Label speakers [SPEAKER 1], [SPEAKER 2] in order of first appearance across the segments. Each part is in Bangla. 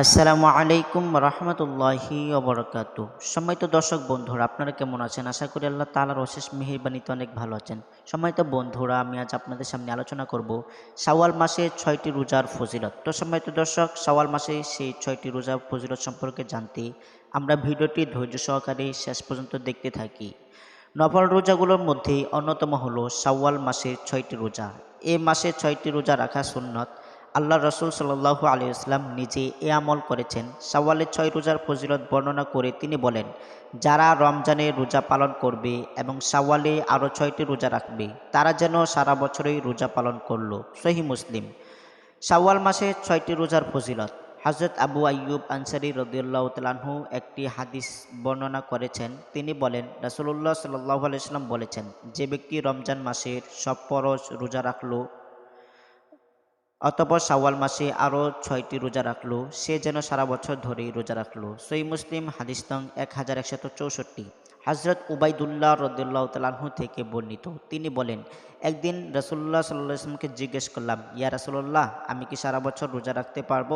[SPEAKER 1] আসসালামু আলাইকুম রহমতুল্লাহি ওবরাকাতু। সম্মানিত দর্শক বন্ধুরা, আপনারা কেমন আছেন? আশা করি আল্লাহ তালার অশেষ মেহেরবানিতে অনেক ভালো আছেন। সম্মানিত বন্ধুরা, আমি আজ আপনাদের সামনে আলোচনা করব শাওয়াল মাসে ছয়টি রোজার ফজিলত। তো সম্মানিত দর্শক, শাওয়াল মাসে সেই ছয়টি রোজার ফজিলত সম্পর্কে জানতে আমরা ভিডিওটি ধৈর্য সহকারে শেষ পর্যন্ত দেখতে থাকি। নফল রোজাগুলোর মধ্যে অন্যতম হলো শাওয়াল মাসের ছয়টি রোজা। এ মাসে ছয়টি রোজা রাখা সুন্নত। আল্লাহ রসুল সাল্লাহু আলী ইসলাম নিজে এ আমল করেছেন। সাওয়ালের ছয় রোজার ফজিলত বর্ণনা করে তিনি বলেন, যারা রমজানে রোজা পালন করবে এবং সাওয়ালে আরও ছয়টি রোজা রাখবে, তারা যেন সারা বছরই রোজা পালন করল। সহি মুসলিম। সাওয়াল মাসে ছয়টি রোজার ফজিলত। হজরত আবু আইয়ুব আনসারি রদিউল্লাহ তালাহু একটি হাদিস বর্ণনা করেছেন। তিনি বলেন রাসুল্লাহ সাল্লাহ আলাইসাল্লাম বলেছেন, যে ব্যক্তি রমজান মাসের সব পরশ রোজা রাখল অতপর সাওয়াল মাসে আরও ছয়টি রোজা রাখল, সে যেন সারা বছর ধরেই রোজা রাখল। সই মুসলিম হাদিস্তং এক হাজার একশত চৌষট্টি। হজরত উবাইদুল্লাহ রদুল্লাহ তালাহু থেকে বর্ণিত। তিনি বলেন, একদিন রসুল্লাহ সাল্লাহ আসলামকে জিজ্ঞেস করলাম, ইয়া রসুল্লাহ আমি কি সারা বছর রোজা রাখতে পারব?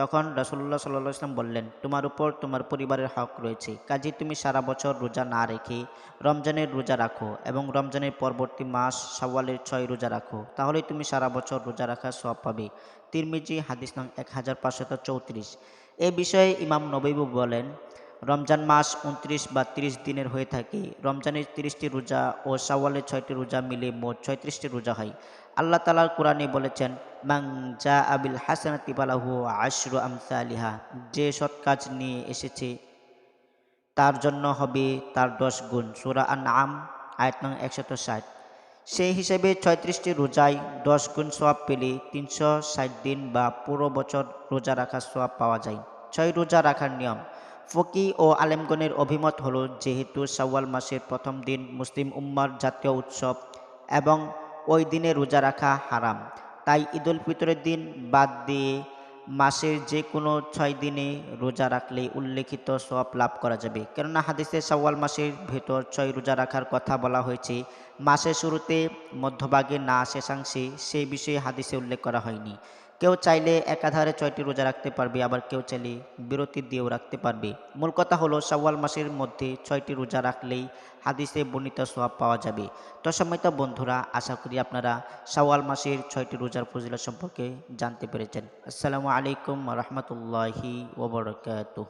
[SPEAKER 1] তখন রসুল্লাহ সাল্লাহ আসলাম বললেন, তোমার উপর তোমার পরিবারের হক রয়েছে। কাজে, তুমি সারা বছর রোজা না রেখে রমজানের রোজা রাখো এবং রমজানের পরবর্তী মাস সওয়ালের ছয় রোজা রাখো। তাহলে তুমি সারা বছর রোজা রাখার সব পাবে। তিরমিজি, হাদিস নং এক হাজার পাঁচশত চৌত্রিশ। এ বিষয়ে ইমাম নবীবু বলেন রমজান মাস উনত্রিশ বা তিরিশ দিনের হয়ে থাকে। রমজানের তিরিশটি রোজা ও সাওয়ালের ছয়টি রোজা মিলে মোট ছয়ত্রিশটি রোজা হয়। আল্লাহ তালার কোরআনে বলেছেন মাং জা আবিল হাসানাতি বালাহু আশরু আমসালিহা। যে সৎ কাজ নিয়ে এসেছে, তার জন্য হবে তার দশ গুণ। সুরা আন আম আয়াত নং একশত ষাট। সেই হিসেবে ছয়ত্রিশটি রোজায় দশ গুণ সোয়াব পেলে তিনশো ষাট দিন বা পুরো বছর রোজা রাখার সোয়াব পাওয়া যায়। ছয় রোজা রাখার নিয়ম ফকি ও আলেমগণের অভিমত হল যেহেতু সাওয়াল মাসের প্রথম দিন মুসলিম উম্মার জাতীয় উৎসব এবং ওই দিনে রোজা রাখা হারাম। তাই ঈদুল ফিতরের দিন বাদ দিয়ে মাসের যে কোনো ছয় দিনে রোজা রাখলে উল্লেখিত সব লাভ করা যাবে। কেননা হাদিসে শাওয়াল মাসের ভেতর ছয় রোজা রাখার কথা বলা হয়েছে। মাসের শুরুতে, মধ্যভাগে না শেষাংশে সেই বিষয়ে হাদিসে উল্লেখ করা হয়নি। কেউ চাইলে একাধারে ছয়টি রোজা রাখতে পারবে, আবার কেউ চাইলে বিরতি দিয়েও রাখতে পারবে। মূল কথা হলো সাওয়াল মাসের মধ্যে ছয়টি রোজা রাখলেই হাদিসে বর্ণিত সোয়াব পাওয়া যাবে। তো সম্মিত বন্ধুরা, আশা করি আপনারা সাওয়াল মাসের ছয়টি রোজার ফজিলা সম্পর্কে জানতে পেরেছেন। আসসালামু আলাইকুম রহমতুল্লাহি ওবরকাতুহ